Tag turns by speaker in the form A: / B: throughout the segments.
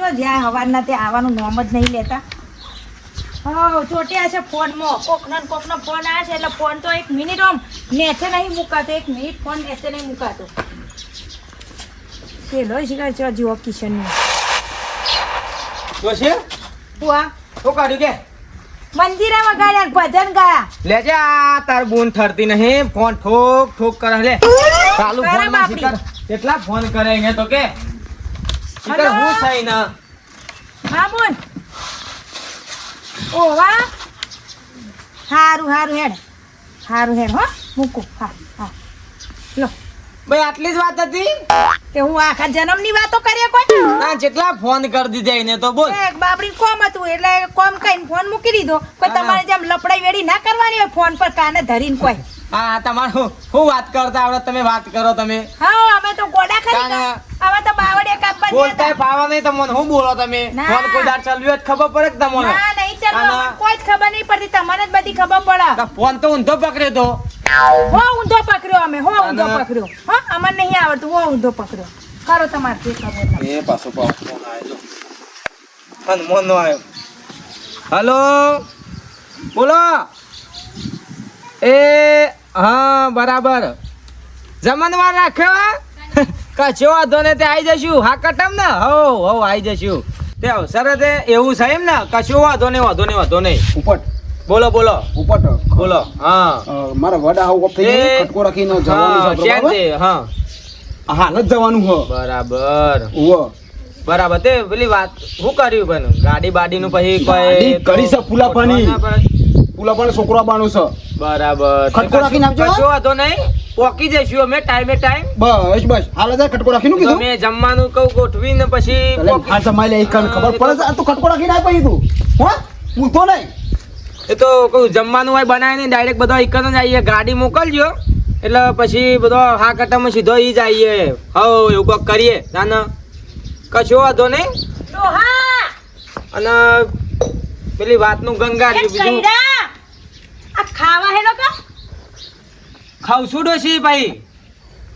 A: ચો જ્યાં હવારના ત્યાં આવવાનું નામ જ નહીં લેતા. હા ચોટ્યા છે ફોનમાં. કોકનો કોકનો ફોન આવે છે એટલે ફોન તો એક મિનિટ આમ નેચે નહીં મુકાતો એક મિનિટ ફોન નેચે નહીં મુકાતો. પેલો શિકાર છે જીવો કિશનનો
B: તો છે?
A: બુઆ
B: તો કાઢ્યું કે?
A: મંદિરે વગાડ્યા ભજન ગયા.
B: લેજે આ તાર બોન થરતી નહીં. ફોન ઠોક ઠોક કરે લે. ચાલુ
A: ફોનમાં.
B: શિકાર કેટલા ફોન કરે અહીંયા તો કે? શિકાર? હું થઈ ના?
A: હા બોલ ઓવા હારું હારું હેડ. હારું હેડ હો. મૂકું. હા હા. લો.
B: ભાઈ આટલી જ વાત હતી?
A: કે હું આખા જન્મની વાતો કરીએ કોઈ?
B: ના જેટલા ફોન કરી દીધા એને તો બોલ.
A: એક બાબરી કોમ હતું એટલે કોમ કઈને ફોન મૂકી દીધો. કોઈ તમારે જેમ લપડાઈ વેડી ના ફોન પર કાને ધરીને કોઈ.
B: હા તમારો હું વાત કરતા આવડે તમે વાત કરો તમે.
A: હા અમે તો ગોડા ખરી હવે તો બાવળે કાપવા
B: બોલતા ફાવા નહીં તમને. હું બોલો તમે? ફોન કોઈ દાર ચાલ્યો જ ખબર પડે તમને?
A: ના નહીં ચાલો કોઈ જ ખબર નહીં પડતી. તમને જ બધી ખબર પડે.
B: ફોન તો ઊંધો પકડ્યો તો.
A: હો ઊંધો પકડ્યો અમે. હો ઊંધો પકડ્યો. હા અમને નહીં આવડતું. હો ઊંધો પકડ્યો. કરો તમારે જે ખબર
B: એ પાછો પાછો ફોન આવ્યો હનુમાન નો આવ્યો હલો? બોલો? એ હા બરાબર. જમણવાર રાખ્યો કશો વાંધો ને તે આવી જશું. હા કટમ ને? હો હો આવી જશું. તે અવસર એવું છે એમ ને? કશો વાંધો નહીં વાંધો નહીં વાંધો નહીં.
C: ઉપટ.
B: બોલો બોલો.
C: ઉપટ.
B: બોલો હા.
C: મારા વડા હાવ ઓફ થઈ ખટકો રાખીને જવાનું
B: હા
C: છે બરાબર?
B: હા.
C: હાલ જ જવાનું હો.
B: બરાબર.
C: ઓ
B: બરાબર તે પેલી વાત શું કર્યું પણ ગાડી બાડી નું પછી કોઈ
C: કરી છે પુલા પણ છોકરો બાણું છે.
B: બરાબર.
C: ખટકો રાખી નાખજો
B: કશો વાંધો નહીં. પોકી જઈશું અમે ટાઈમે ટાઈમ.
C: બસ બસ. હાલ જાય ખટકો રાખીને કીધું?
B: મેં જમવાનું કહું ગોઠવીને પછી
C: આ જમાઈ લે કણ ખબર પડે છે. આ તો ખટકો રાખી નાખ પછી તું. હો? ઊંધો નહીં.
B: એ તો કહું જમવાનું હોય બનાવીને ડાયરેક્ટ બધો એક જ આવીએ ગાડી મોકલજો. એટલે પછી બધો હા કટામાં સીધો ઈ જ આવીએ હવ એવું કોક કરીએ. ના કશો વાંધો નહીં? અને પેલી વાતનું ગંગા
A: બીજું આ ખાવા હેલો કા
B: ખાવશું ડોશી ભાઈ.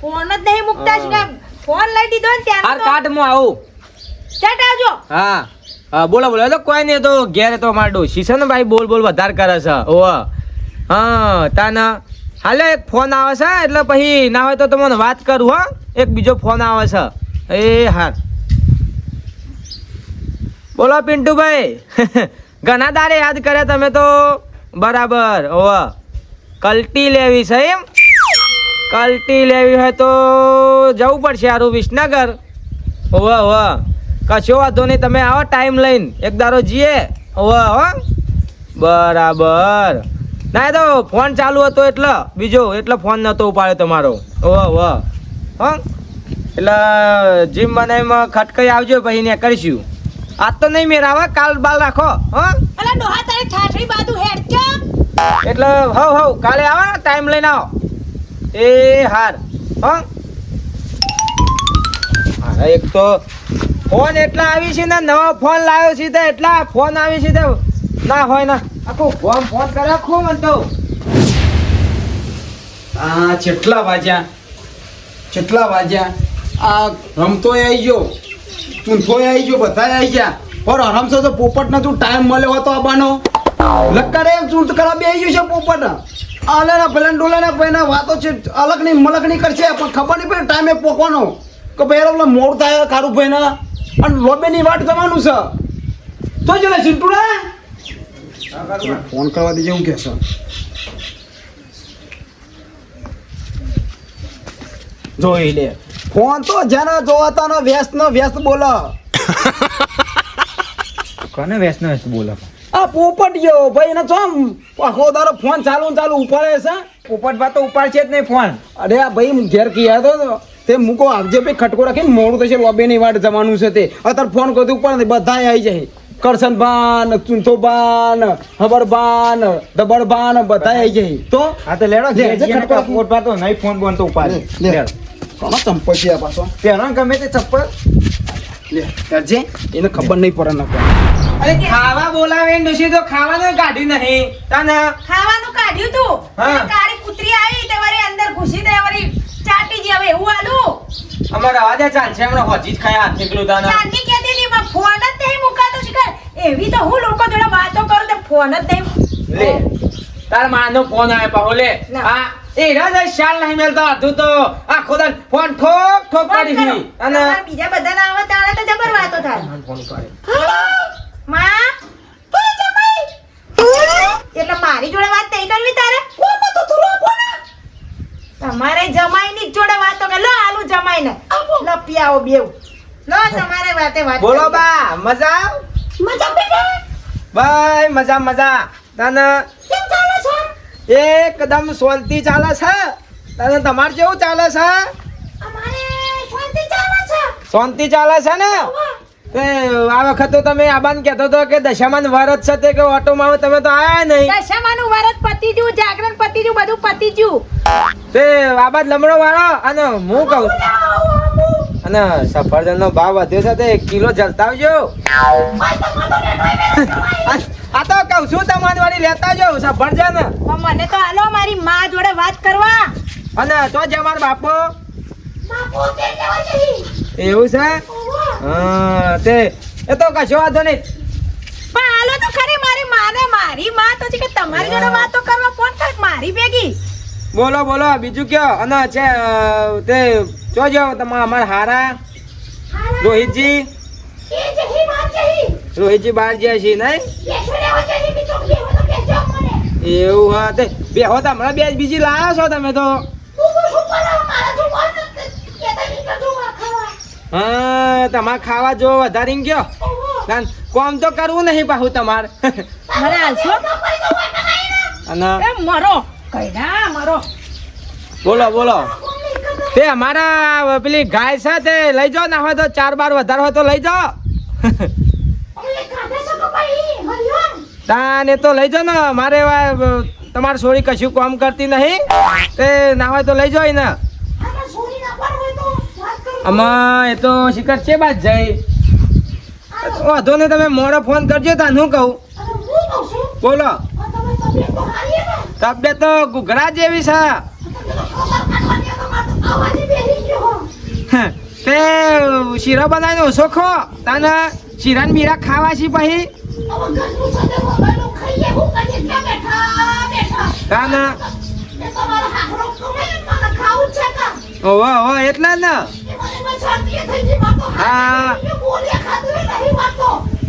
A: ફોન જ નહીં મુકતા છે ફોન લઈ દીધો ને ત્યાં આર
B: કાટ મો આવું.
A: ચટ આવજો.
B: હા. હા બોલો બોલો. તો કોઈ નહીં તો ઘેર તો મારે ડોશી છે ને ભાઈ બોલ બોલ વધાર કરે છે. ઓ હા તાના હાલે એક ફોન આવે છે એટલે પછી ના હોય તો તમને વાત કરું હો. એક બીજો ફોન આવે છે. એ હા બોલો પિન્ટુભાઈ. ઘણા દાડે યાદ કર્યા તમે તો. બરાબર, ઓહ. કલ્ટી લેવી છે એમ? કલ્ટી લેવી હોય તો જવું પડશે આરું વિસનગર. ઓહ ઓવા કશો વાંધો નહીં, તમે આવો ટાઈમ લઈને. એક દારો જઈએ. ઓહ, હો. બરાબર. ના, એ તો ફોન ચાલુ હતો એટલે, બીજો, એટલે ફોન નહોતો ઉપાડ્યો તમારો. ઓહ ઓહ. હો. એટલે જીમ બનાવીમાં ખટકાઈ આવજો, પછી ને કરીશું. આજ તો નહીં મેરાવા કાલ બાલ રાખો હો.
A: અલા ડોહા તારે ઠાઠડી બાજુ હેડ કે
B: એટલે હવ હવ કાલે આવો ને ટાઈમ લઈને આવો. એ હાર હો. હા એક તો ફોન એટલા આવી છે ને નવો ફોન લાવ્યો છે તે એટલા ફોન આવી છે તે. ના હોય ના આખું ફોન ફોન કરે આખું મન તો
C: આ કેટલા વાજ્યા કેટલા વાજ્યા આ રમતો આવી ગયો. ચૂંથો આવી ગયો બધા આવી ગયા. પણ રમશો તો પોપટ ને તું ટાઈમ મળ્યો હતો આબાનો લક્કારે એમ ચૂંટ કરા બે ગયું છે પોપટ. આલે ના પેલા ડોલા ના ભાઈ વાતો છે અલગ નહીં મલકની કરશે, પણ ખબર નહીં પડે ટાઈમે પોકવાનો કે ભાઈ એટલે મોડ થાય કારું ભાઈ ના અને લોબે ની વાટ જવાનું છે. તો જ લે ચિંટુડા ફોન કરવા દેજે, હું કહેશો. જોઈ લે. ફોન તો જેને જોવાતા નો વ્યસ્ત નો વ્યસ્ત બોલો.
B: કોને વ્યસ્ત નો વ્યસ્ત બોલો?
C: આ પોપટ ગયો ભાઈ એને ચમ આખો દારો ફોન ચાલુ ચાલુ ઉપાડે છે.
B: પોપટ ભાઈ તો ઉપાડશે જ નહીં ફોન.
C: અરે આ ભાઈ ઘેર કીયા તો તે મૂકો આવજે ભાઈ ખટકો રાખીને મોડું થશે લોબી ની વાટ જવાનું છે તે. અત્યારે ફોન કરતું ઉપર બધા આવી જાય. કરશન બાન ચૂંથો બાન હબર બાન દબડ બાન બધા આવી જાય. તો
B: આ તો લેડો
C: છે ખટકો
B: પોપટ બા તો નહીં ફોન બોન તો ઉપાડે.
C: લે, લે. કોનો ચંપલ છે આ પાછો.
B: પહેરો ગમે તે ચપ્પલ.
C: લે કરજે એને ખબર નહીં પડે નકર.
B: અરે ખાવા બોલાવે ને ડોશી તો ખાવાનું કાઢ્યું નહીં. તને
A: ખાવાનું કાઢ્યું તું?
B: હા.
A: કાળી કૂતરી આવી તે વળી અંદર ઘૂસી દે વળી ચાટી જી હવે એવું આલું?
B: અમારે રવા દે ચાલશે હમણાં હોજી જ ખાય હાથ નીકળું તને
A: ચાટી કહેતી હતી પણ ફોન જ નહીં મુકાતો. છે એવી તો હું લોકો જોડે વાતો કરું તે ફોન જ નહીં
B: લે તાર માનો ફોન આવે પાહો લે.
A: ના.
B: આ એ રાજ શાલ નહીં મેલતો હતું તો આખો દાન ફોન ઠોક ઠોક કરી. હતી અને
A: તમારે બીજા બધાના આવે તારે તો જબર વાતો થાય.
B: ફોન કરે
A: માં? તું જમાઈ એટલે મારી જોડે વાત નહીં કરવી તારે? તમારે જમાઈની જ જોડે વાતો કે લો આલુ જમાઈને. લો પિયાઓ બેવ. લો તમારે વાતે વાત
B: બોલો. બા મજા
A: મજા બેટા.
B: બાય મજા મજા. તને એકદમ શાંતિ ચાલે છે. તને તમારે કેવું ચાલે છે?
A: શાંતિ ચાલે છે.
B: ને? આ વખત તો તમે આબાન કહેતો હતો કે દશામાન વરત છે તે કે ઓટોમાં આવે તમે તો આયા નહીં.
A: દશામાનું વરત પતી ગયું જાગરણ પતી જુ બધું પતી ગયું
B: તે આબાદ લમણો વાળો અને હું કહું અને સફરજન નો ભાવ વધ્યો છે તે એક કિલો જલતા આવજો આ તો કહું છું તમારી વાળી લેતા આવજો સફરજન
A: ને મને તો હાલો મારી માં જોડે વાત કરવા.
B: અને તો જ અમાર બાપો. એવું છે? હા તે એ તો કશો વાંધો નહીં.
A: પણ હાલો તો ખરી મારી માને મારી માં તો છે કે તમારી જોડે વાતો કરવા ફોન કર મારી ભેગી?
B: બોલો બોલો બીજું કયો? અને છે તે જો જો તમારા અમારા હારા. રોહિતજી. રોહિતજી બહાર ગયા છે નહીં? એવું હા તે બે હો તો હમણાં બે બીજી લાયા છો તમે તો. હા તમારે ખાવા જો વધારે ગયો ના, કોમ તો કરવું નહીં પાછું તમારે.
A: મને આલશો
B: અને?
A: મરો. કઈડા મરો.
B: બોલો બોલો. તે અમારા પેલી ગાય છે તે લઈ જાઓ ના હોય તો ચાર બાર વધારે હોય તો લઈ જાઓ. તાને તો લઈ જાઓ ને, મારે તમારી છોડી કશું કામ કરતી નહીં. તે ના હોય તો લઈ જાઓ ને આમાં એ તો શિખર છે બાદ જઈ. વાંધો ને તમે મોડો ફોન કરજો તા હું કહું? બોલો. તબિયત તો ઘુઘરા જેવી છે. તે શીરો બનાવીને ઓછો ખો. તને શીરાને બીરા ખાવા છે પછી તને ઓહો ઓહો એટલે ને. હા.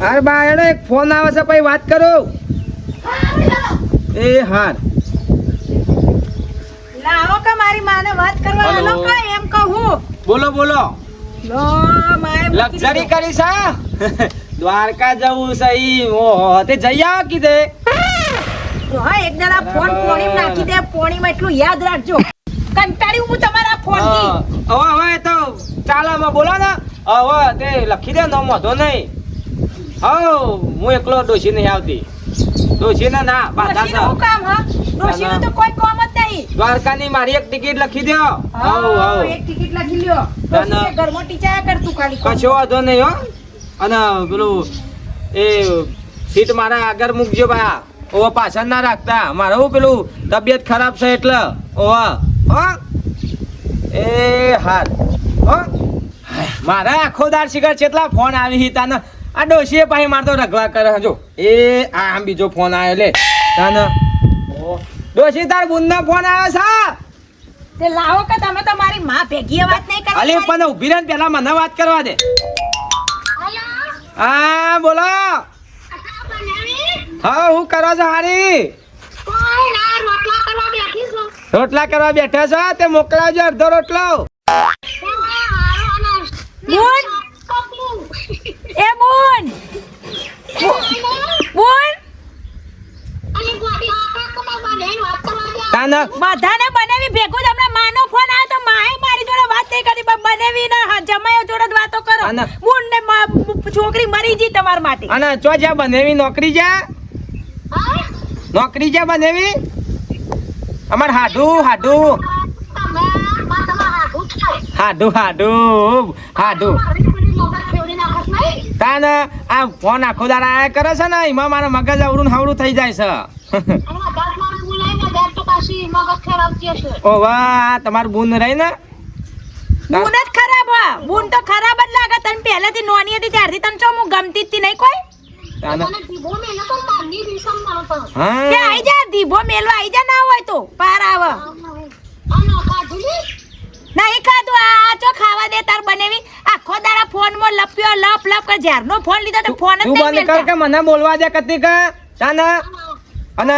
B: અરે બા એનો એક ફોન આવે છે પછી વાત કરો. એ હાર.
A: લાવો કે મારી માને વાત કરવા
B: હલો.
A: કે એમ કહું.
B: બોલો બોલો.
A: લો માએ
B: લક્ઝરી. કરી છે? દ્વારકા જવું સહી ઈ. તે જઈ આવ કીધે.
A: હા એક જણા ફોન પોણી નાખી દે પોણીમાં એટલું યાદ રાખજો. કંટાળી હું તમારા
B: ફોનથી હવે હવે તો ચાલામાં બોલો ને. હવે તે લખી દે નો વાંધો નહીં. હા હું એકલો ડોશી નહીં આવતી. ડોશી ના ના બાધા સા
A: શું કામ હા? ડોશીનું તો કોઈ કામ જ નહીં.
B: દ્વારકાની મારી એક ટિકિટ લખી દો
A: હા
B: હા,
A: એક ટિકિટ લખી લ્યો.
B: ના,
A: ઘરમાં ટીચાયા કર તું ખાલી.
B: કશો વાંધો નહીં હો. અને પેલું એ સીટ મારા આગળ મૂકજો બા ઓવા પાછળ ના રાખતા. મારે હું પેલું તબિયત ખરાબ છે એટલે. ઓવા હો. એ હાલ. હો. મારા આખો દાર શિખર કેટલા ફોન આવી હી તાને આ ડોશીએ પાછી મારતો રગવા કરે જો. એ આ આમ બીજો ફોન આવ્યો લે. તાને. ડોશી તાર બુનનો ફોન આવ્યો છે?
A: તે લાવો કે તમે તો મારી માં ભેગી વાત નહીં કરી
B: અલી પણ ઊભી રહે પહેલા મને વાત કરવા દે. હા બોલો. હા હું કરો છો હારી? રોટલા કરવા બેઠા છો? તે મોકલાવજો અડધો રોટલો.
A: એ બોલ બોલ બધાને બનાવી ભેગું તમને માનો ફોન જોડે વાત કરી પણ બનાવી ને હા, જમાઈઓ જોડે વાતો કરો.
B: અને?
A: ને છોકરી મરી જી તમાર માટે.
B: અને ચો જ્યાં બનેવી નોકરી જા નોકરી જ્યાં બનેવી અમાર હાડુ હાડુ. હાડુ હાડુ હાડુ. તાને આ ફોન આખો દાડા આયા કરે છે ને એમાં મારા મગજ અવરું ને હવરું થઈ જાય છે. ઓ વાહ તમારું બુન રહી ને?
A: બુન જ ખરાબ હા. બુન તો ખરાબ જ લાગે. તને પહેલેથી નોની હતી ત્યારથી તને ચો હું ગમતી જ નહીં કોઈ?
D: મેલે
A: કે આઈ જા દીભો મેલવા આઈ જા ના હોય તો. પાર આવે. નહીં ખાધું આ ચો ખાવા દે તાર બનેવી? આખો દાડા ફોનમાં લપ્યો લપ લપ કે જ્યારનો ફોન લીધો તો ફોન જ નહીં
B: કર કે મને બોલવા દે કતિકા તાને અને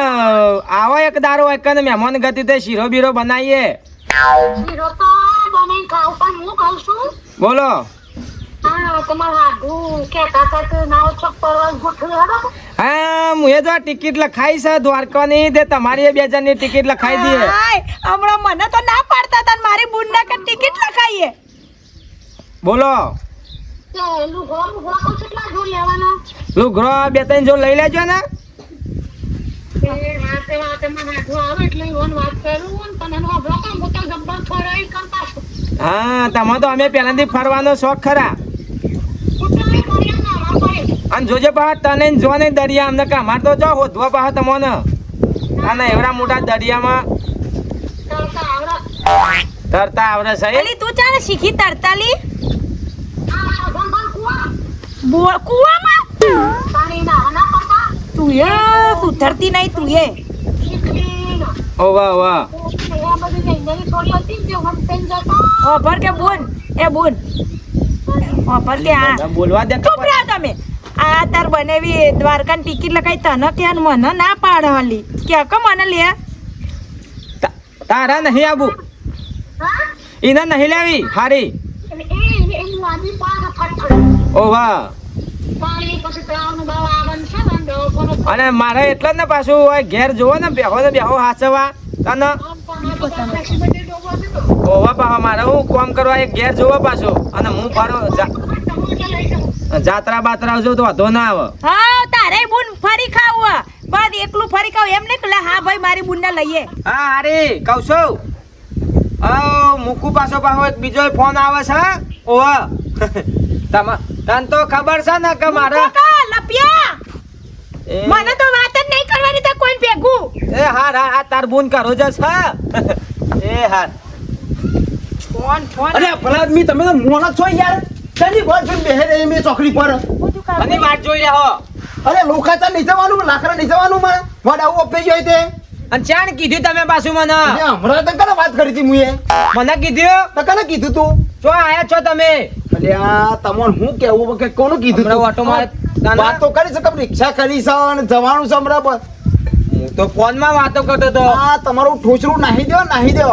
B: આવો એક દારો એક ને મહેમાન ગતિ તે શીરો બીરો બનાવીએ
D: તો ખાવ પણ હું કહું છું?
B: બોલો.
D: હા
B: હા હું એ જો આ ટિકિટ લખાઈ છે દ્વારકાની તે તમારી એ બે જણની ટિકિટ લખાઈ દઈએ
A: હાય, હમણાં મને તો ના પાડતા હતા ને મારી બુન ના ટિકિટ લખાઈએ
B: બોલો.
D: તે લુગો લુગો તો કેટલા જો લેવાના
B: લુગરો બે ત્રણ જો લઈ લેજો ને.
D: વાત આવે એટલે વાત કરું પણ એનો કરતા
B: હા તમે તો અમે પહેલાથી ફરવાનો શોખ ખરા. અને જોજે પા તને જો ને દરિયા અમને કે અમારે તો જો હોધવા પા તમને. અને એવડા મોટા દરિયામાં તરતા આવડે છે.
A: અલી તું ચાલે શીખી તરતાલી? લી કુવામાં? તું એ સુધરતી નહીં તું એ.
B: ઓ વાહ વાહ.
A: કે આ
B: બોલવા દે
A: ચૂપ રહો તમે. આ તાર બનેવી દ્વારકાની ટિકિટ લખાઈ તને કે મને ના પાડે હલી કે કે મને લે?
B: તારા નહીં આવું
D: હા?
B: એને નહીં લેવી હારી. ઓ વાહ. અને મારે એટલે જ ને પાછું ઓય ઘેર જોવો ને બેહો ને બેહો હાચવા તને ઓવા પાહો મારે હું કોમ કરવા એક ઘેર જોવા પાછો. અને હું ફરો જાત્રા બાત્રા આવજો તો વાંધો ના આવે.
A: હા તારે બુન ફરી ખાવું બાદ એકલું ફરી ખાવ એમ નહીં કે હા ભાઈ મારી બુનને લઈએ.
B: હા અરે કહું છું ઓ મૂકું પાછો પાછો એક બીજો ફોન આવે છે ઓવા. તમા તને તો ખબર છે ને કે મારા
A: લપિયા. મને તો વાત જ નહીં કરવાની તો કોઈ ભેગું?
B: એ હાર હાર આ તાર બોન કરો જ છે. એ હાર.
A: ફોન ફોન
C: અરે ભલા આદમી તમે તો મોણા છો યાર. તની બોલ છું? બેહે રહી મેં ચોકડી પર.
B: અને વાટ જોઈ રહ્યો
C: અરે લોખાચા નહીં જવાનું લાકડા નહીં જવાનું માં વડ આવું અપાઈ ગયો તે.
B: અને ચાણ કીધું તમે પાછું મને?
C: હમણાં તો કને વાત કરી હતી મુએ?
B: મને કીધું?
C: તો કને કીધું તું?
B: જો આયા છો તમે.
C: એટલે આ તમને હું કેવું કે કોનું કીધું
B: ઓટો માં
C: વાત તો કરી છે કે રિક્ષા કરી છે અને જવાનું છે.
B: હું તો ફોનમાં વાતો કરતો હતો
C: આ તમારું ઠોસરું નાહી દો નાહી દો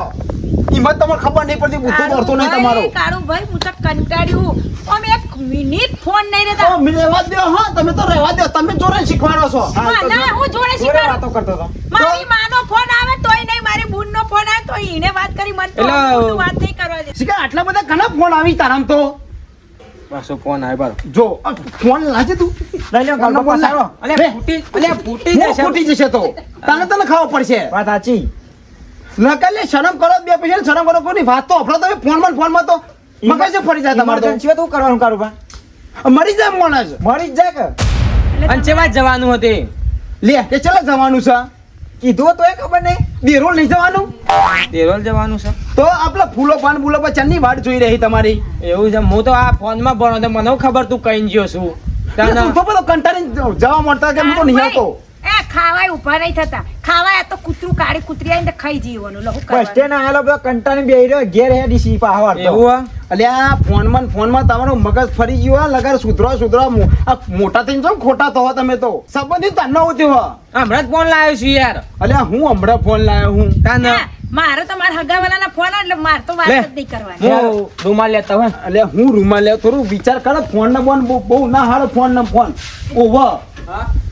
C: હિંમત તમને ખબર નહીં પડતી બુદ્ધું મળતું નહીં તમારો.
A: કાળુ ભાઈ હું તો કંટાળ્યું. અમે એક મિનિટ ફોન નહીં રહેતા.
C: તો રહેવા દો હા તમે તો રહેવા દો તમે જોડે શીખવાડો છો.
A: ના હું જોડે શીખવાડો.
B: વાતો કરતો હતો.
A: મારી માનો ફોન આવે તોય નહીં મારી બુનનો ફોન આવે તો ઈને વાત કરી મને તો વાત નહીં કરવા દે.
C: શીખા આટલા બધા ઘણા ફોન આવી તારામ તો.
B: પાછો ફોન આવ્યો બારો
C: જો ફોન લાજે તું? લઈ લે
B: ગાલ
C: ફોન
B: પાછો. અલે ફૂટી અલે ફૂટી જશે.
C: ફૂટી જશે તો. તને તને ખાવ પડશે.
B: વાત સાચી.
C: નકલ લે શરમ કરો બે પૈસા શરમ કરો કોની વાત તો અફડો તમે ફોનમાં ફોનમાં તો મગજ ફરી જાય તમારે તો.
B: શું કરવાનું કારું બા?
C: મરી જાય માણસ
B: મરી જ જાય કે? અને ચેવા જવાનું હતી
C: લે કે ચલો જવાનું છે?
B: કીધું તો એ ખબર નહીં.
C: દેરોલ નહીં જવાનું.
B: દેરોલ જવાનું છે.
C: તો આપણે ફૂલો પાન ફૂલો પર ચાંદની વાટ જોઈ રહી તમારી.
B: એવું છે હું તો આ ફોનમાં ભણો તો મને ખબર તું કઈ ગયો છું?
C: તો બધો કંટાળી જવા મળતા કે હું તો નહીં આવતો.
A: એ ખાવાય ઊભા નહીં થતા. ખાવાય આ તો કૂતરું કાળી કૂતરી આવીને ખાઈ જીવવાનું. લહુ
E: કંટાળી બેહી રહ્યો ઘેર હે ડીસી પાહવાર
B: એવું
C: અલ્યા ફોનમાં તમારું મગજ ફરી ગયો હા સુધરો સુધરો મોટા થઈને જો ખોટા તો તમે તો. સંબંધિત તાર ન હો.
B: હમણાં જ ફોન લાવ્યો છું યાર.
C: અલ્યા હું હમણાં ફોન લાવ્યો હું.
B: તાન
A: હા, મારો તો મારા હગાવાલાના ફોન એટલે મારે તો વાત. જ નહીં કરવાની.
B: હું રૂમાલ લેતા હોય.
C: અલ્યા હું રૂમાલ લે થોડું વિચાર કરો ફોન ને બોન બહુ બહુ ના હારો ફોન ને ફોન. ઓવા
B: લેડો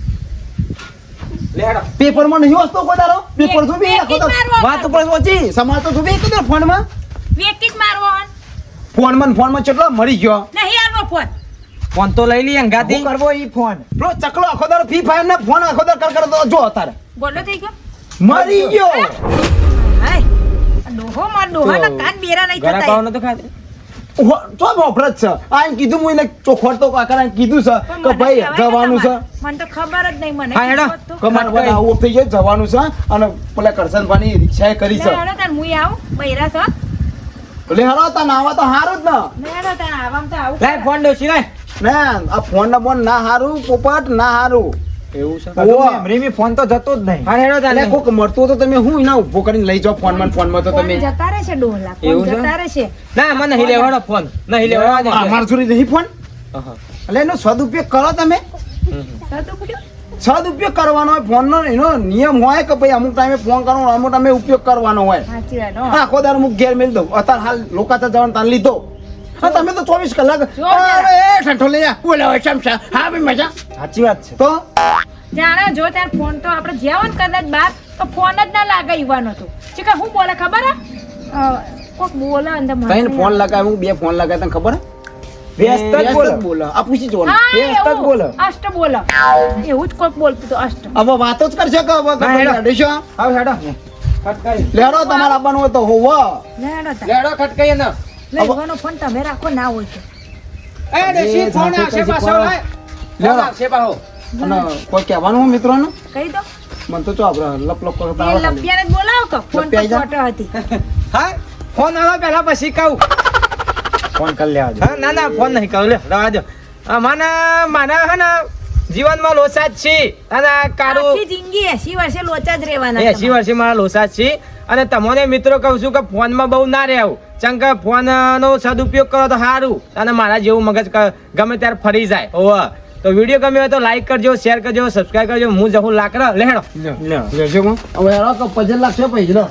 C: પેપરમાં નહીં વાંચતો કોઈ તારો? પેપર જો બી
A: લખો
C: વાત ઉપર વાંચી સમાજ તો જો બી એક ફોનમાં
A: વેકી જ મારવો
C: ફોનમાં ફોનમાં કેટલો મરી ગયો?
A: નહીં આવો ફોન.
B: ફોન તો લઈ લઈએ અંગાથી
E: હું કરવો ઈ ફોન?
C: પેલો ચકલો આખો દાડો ફ્રી ફાયર ને ફોન આખો દાડો કર તો જો તારે
A: બોલો થઈ ગયો.
C: મરી ગયો.
A: હાય. આ ડોહો માર ડોહાના કાન બેરા નહીં થતા.
B: ખાવાનો તો ખાધે.
C: ઓહો, ચો છે. આ કીધું હું એને ચોખવટ તો કાકા કીધું છે કે ભાઈ જવાનું છે.
A: મને તો ખબર જ નહીં મને
B: હા, હેડો.
A: કમાન તો.
C: બધા આવું થઈ જાય જવાનું છે. અને પેલા કરશનભાઈની રિક્ષાએ કરી છે.
A: હેડો તાર હું આવું. બૈરા છો.
C: લે હેડો તા નાવા તો હારું જ ને.
A: ના ના ત્યાં તો આવું
B: લાય ફોન ડોશી લાય
C: ના આ ફોન ના બોન ના હારું પોપટ ના હારું.
B: એવું છે?
E: ફોન તો જતો જ નહીં.
B: હા હેડો
C: કોક મળતું તો તમે હું ઊભો કરીને લઈ જાઓ ફોનમાં ફોનમાં તો તમે.
A: જતા રહેશે ડોલા ફોન
B: એવું છે? ના મને નહીં લેવાડો ફોન. નહીં લેવાડો
C: અમાર છોરી નહીં ફોન? એટલે એનો સદુપયોગ કરો તમે. સદુપયોગ કરવાનો હોય ફોનનો એનો નિયમ હોય કે ભાઈ અમુક ટાઈમે ફોન કરવાનો અમુક ટાઈમે ઉપયોગ કરવાનો હોય.
A: હા.
C: આખો દાર અમુક ઘેર મેળ દઉં. અત્યારે હાલ લોકો જવાનું તાન લીધો. હા તમે તો ચોવીસ કલાક ઠંઠો લઈ જા બોલે હોય ચમચા હા ભાઈ મજા.
E: સાચી વાત છે.
C: તો?
A: જાણે જો ત્યારે ફોન તો આપણે જ્યાં હોય કદાચ બાર તો ફોન જ ના લાગે યુવાનો તો. છે હું બોલે ખબર હે? કોક બોલે અંદર મને.
C: કઈ ફોન લગાવે હું બે ફોન લગાવે તને ખબર
E: વ્યસ્ત જ બોલો.
C: આ પૂછી જોવાનું
E: વ્યસ્ત જ
A: એવું. અષ્ટ બોલે. એવું જ કોક બોલતું તો અષ્ટ.
C: હવે વાતો જ કરશે કે હવે
B: હેડો. હેડો.
C: લેડો તમારે આપવાનું હોય તો હોવો.
A: લેડો
B: લેડો ખટકાઈ ને
A: લે, યુવાનો ફોન તમે રાખો ના હોય તો
B: એ ડોશી ફોન આવશે પાછો લાય? ફોન
C: લેડો.
B: પાછો
C: અને કોઈ કહેવાનું હોય મિત્રોને?
A: કહી દો.
C: મને તો ચો આપણે લપ લપ કરતા
A: એ લપિયાને બોલાવો કે ફોન પર ફોટો હતી
B: હા ફોન આવો પહેલા પછી કહું.
E: ફોન કરી લેવા દે.
B: હા ના ના ફોન નહીં કહું લે રવા દો. મને મને હે ને જીવનમાં લોસા જ છે. અને આ કાળું.
A: જિંદગી એસી વર્ષે લોચા જ રહેવાના
B: એસી વર્ષે મારા લોસા જ છે. અને તમને મિત્રો કહું છું કે ફોનમાં બહુ ના રહેવું. ચમ કે ફોનનો સદુપયોગ કરો તો સારું અને મારા જેવું મગજ ગમે ત્યારે ફરી જાય. ઓવ તો વીડિયો ગમ્યો હોય તો લાઈક કરજો શેર કરજો સબસ્ક્રાઈબ કરજો. હું જહું લાકડા લેણો
C: પજલ લાગશે પૈસા.